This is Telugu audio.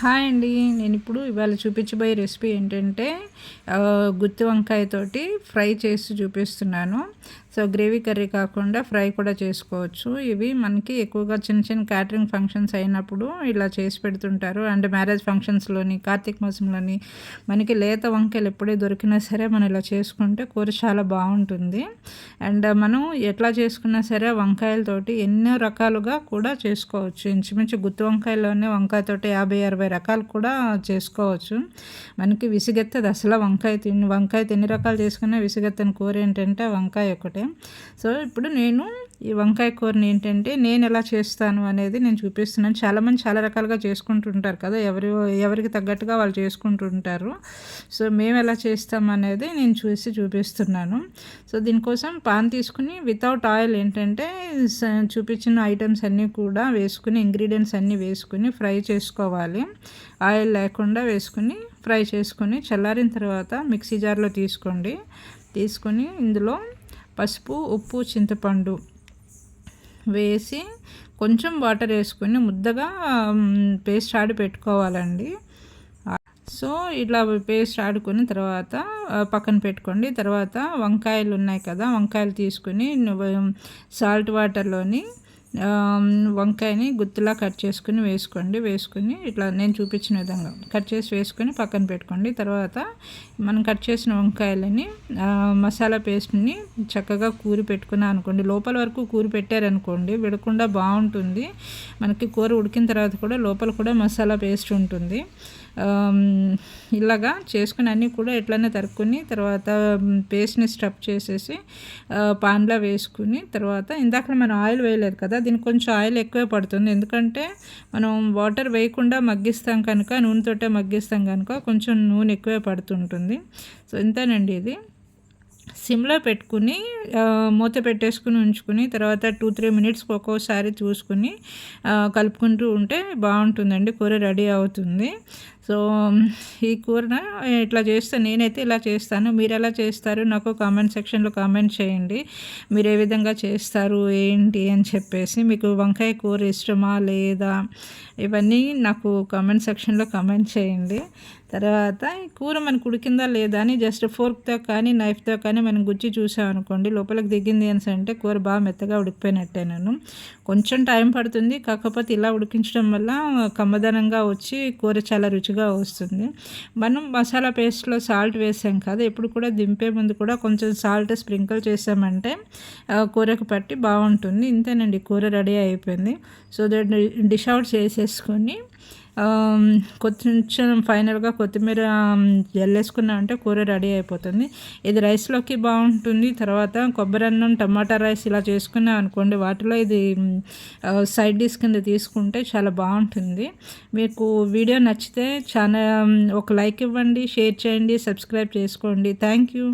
హాయ్ అండి. నేను ఇప్పుడు ఇవాళ చూపించబోయే రెసిపీ ఏంటంటే గుత్తి వంకాయతోటి ఫ్రై చేసి చూపిస్తున్నాను. సో గ్రేవీ కర్రీ కాకుండా ఫ్రై కూడా చేసుకోవచ్చు. ఇవి మనకి ఎక్కువగా చిన్న చిన్న క్యాటరింగ్ ఫంక్షన్స్ అయినప్పుడు ఇలా చేసి పెడుతుంటారు. అండ్ మ్యారేజ్ ఫంక్షన్స్లోని కార్తీక మాసంలోని మనకి లేత వంకాయలు ఎప్పుడే దొరికినా సరే మనం ఇలా చేసుకుంటే కూర చాలా బాగుంటుంది. అండ్ మనం ఎట్లా చేసుకున్నా సరే వంకాయలతోటి ఎన్నో రకాలుగా కూడా చేసుకోవచ్చు. ఇంచుమించు గుత్తి వంకాయలోనే వంకాయతోటి యాభై అరవై రకాలు కూడా చేసుకోవచ్చు. మనకి విసిగెత్తది అసలు వంకాయ తిని వంకాయ ఎన్ని రకాలు చేసుకున్నా విసిగెత్తని కూర ఏంటంటే వంకాయ ఒకటే. సో ఇప్పుడు నేను ఈ వంకాయ కూరని ఏంటంటే నేను ఎలా చేస్తాను అనేది నేను చూపిస్తున్నాను. చాలామంది చాలా రకాలుగా చేసుకుంటుంటారు కదా ఎవరి ఎవరికి తగ్గట్టుగా వాళ్ళు చేసుకుంటుంటారు. సో మేము ఎలా చేస్తాం అనేది నేను చూసి చూపిస్తున్నాను. సో దీనికోసం పాన్ తీసుకుని వితౌట్ ఆయిల్ ఏంటంటే చూపించిన ఐటమ్స్ అన్నీ కూడా వేసుకుని ఇంగ్రీడియంట్స్ అన్నీ వేసుకుని ఫ్రై చేసుకోవాలి. ఆయిల్ లేకుండా వేసుకుని ఫ్రై చేసుకుని చల్లారిన తర్వాత మిక్సీ జార్లో తీసుకోండి. తీసుకొని ఇందులో పసుపు ఉప్పు చింతపండు వేసి కొంచెం వాటర్ వేసుకొని ముద్దగా పేస్ట్ ఆడి పెట్టుకోవాలండి. సో ఇట్లా పేస్ట్ ఆడుకున్న తర్వాత పక్కన పెట్టుకోండి. తర్వాత వంకాయలు ఉన్నాయి కదా వంకాయలు తీసుకుని సాల్ట్ వాటర్లోని వంకాయని గుత్తులా కట్ చేసుకుని వేసుకోండి. వేసుకుని ఇట్లా నేను చూపించిన విధంగా కట్ చేసి వేసుకొని పక్కన పెట్టుకోండి. తర్వాత మనం కట్ చేసిన వంకాయలని మసాలా పేస్ట్ని చక్కగా కూరి పెట్టుకున్నా అనుకోండి. లోపల వరకు కూరి పెట్టారనుకోండి విడకుండా బాగుంటుంది. మనకి కూర ఉడికిన తర్వాత కూడా లోపల కూడా మసాలా పేస్ట్ ఉంటుంది. ఇలాగా చేసుకుని అన్నీ కూడా ఎట్లనే తరుక్కుని తర్వాత పేస్ట్ని స్టఫ్ చేసేసి పాన్లో వేసుకుని తర్వాత ఇందాక మనం ఆయిల్ వేయలేదు కదా దీనికి కొంచెం ఆయిల్ ఎక్కువే పడుతుంది. ఎందుకంటే మనం వాటర్ వేయకుండా మగ్గిస్తాం కనుక నూనెతోటే మగ్గిస్తాం కనుక కొంచెం నూనె ఎక్కువే పడుతుంటుంది. సో ఇంతేనండి ఇది. సిమ్లో పెట్టుకుని మూత పెట్టేసుకుని ఉంచుకుని తర్వాత టూ త్రీ మినిట్స్కి ఒక్కోసారి చూసుకుని కలుపుకుంటూ ఉంటే బాగుంటుందండి కూర రెడీ అవుతుంది. సో ఈ కూరన ఇట్లా చేస్తే నేనైతే ఇలా చేస్తాను. మీరు ఎలా చేస్తారు? నాకు కామెంట్ సెక్షన్లో కామెంట్ చేయండి. మీరు ఏ విధంగా చేస్తారు? ఏంటి? అని చెప్పేసి మీకు వంకాయ కూర ఇష్టమా? లేదా? ఇవన్నీ నాకు కామెంట్ సెక్షన్లో కామెంట్ చేయండి. తర్వాత ఈ కూర మనకు ఉడికిందా లేదా అని జస్ట్ ఫోర్క్తో కానీ నైఫ్తో కానీ మనం గుచ్చి చూసామనుకోండి లోపలికి దిగింది అని అంటే కూర బాగా మెత్తగా ఉడికిపోయినట్టే నేను. కొంచెం టైం పడుతుంది కాకపోతే ఇలా ఉడికించడం వల్ల కమ్మదనంగా వచ్చి కూర చాలా రుచిగా వస్తుంది. మనం మసాలా పేస్ట్లో సాల్ట్ వేసాం కదా ఎప్పుడు కూడా దింపే ముందు కూడా కొంచెం సాల్ట్ స్ప్రింకిల్ చేసామంటే కూరకు పట్టి బాగుంటుంది. ఇంతేనండి కూర రెడీ అయిపోయింది. సో దట్ డిష్ అవుట్ చేసేసుకొని కొంచెం ఫైనల్గా కొత్తిమీర జల్లేసుకున్నా అంటే కూర రెడీ అయిపోతుంది. ఇది రైస్లోకి బాగుంటుంది. తర్వాత కొబ్బరి అన్నం టమాటా రైస్ ఇలా చేసుకున్నా అనుకోండి వాటిలో ఇది సైడ్ డిష్ కింద తీసుకుంటే చాలా బాగుంటుంది. మీకు వీడియో నచ్చితే చాలా ఒక లైక్ ఇవ్వండి షేర్ చేయండి సబ్స్క్రైబ్ చేసుకోండి. Thank you.